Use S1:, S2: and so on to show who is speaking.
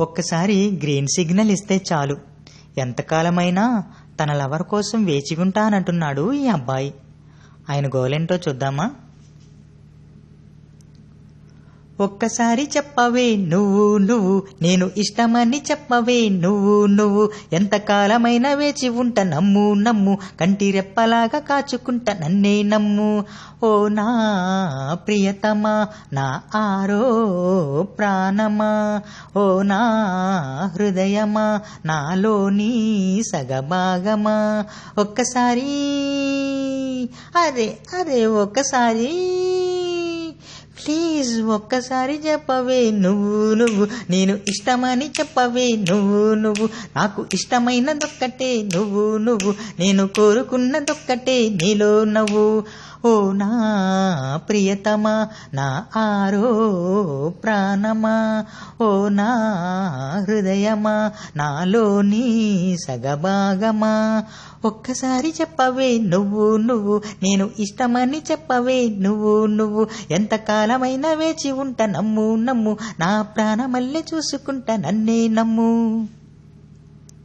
S1: ఒక్కసారి green signal ఇస్తే చాలు. ఎంతకాలమైనా తన లవర్ కోసం వేచి ఉంటానంటున్నాడు ఈ అబ్బాయి. ఆయన గోలేంటో చూద్దామా? ఒక్కసారి చెప్పవే నువ్వు నువ్వు. నేను ఇష్టమని చెప్పవే నువ్వు నువ్వు. ఎంతకాలమైన వేచి ఉంట నమ్ము నమ్ము. కంటి రెప్పలాగా కాచుకుంట నన్నే నమ్ము. ఓ నా ప్రియతమా నా ఆరో ప్రాణమా. ఓ నా హృదయమా నాలోని సగభాగమా. ఒక్కసారి అరే అరే ఒక్కసారి. ఒక్కసారి చెప్పవే నువ్వు నువ్వు. నేను ఇష్టమని చెప్పవే నువ్వు నువ్వు. నాకు ఇష్టమైనదొక్కటే నువ్వు నువ్వు. నేను కోరుకున్నదొక్కటే నీలో నవ్వు. ఓ నా ప్రియతమా నా ఆరో ప్రాణమా? ఓ నా హృదయమా నాలోని సగభాగమా? ఒక్కసారి చెప్పవే నువ్వు నువ్వు నేను ఇష్టమని చెప్పవే నువ్వు నువ్వు. ఎంతకాలమైనా వేచి ఉంట నమ్ము నమ్ము. నా ప్రాణమల్లె చూసుకుంటా నన్నే నమ్ము.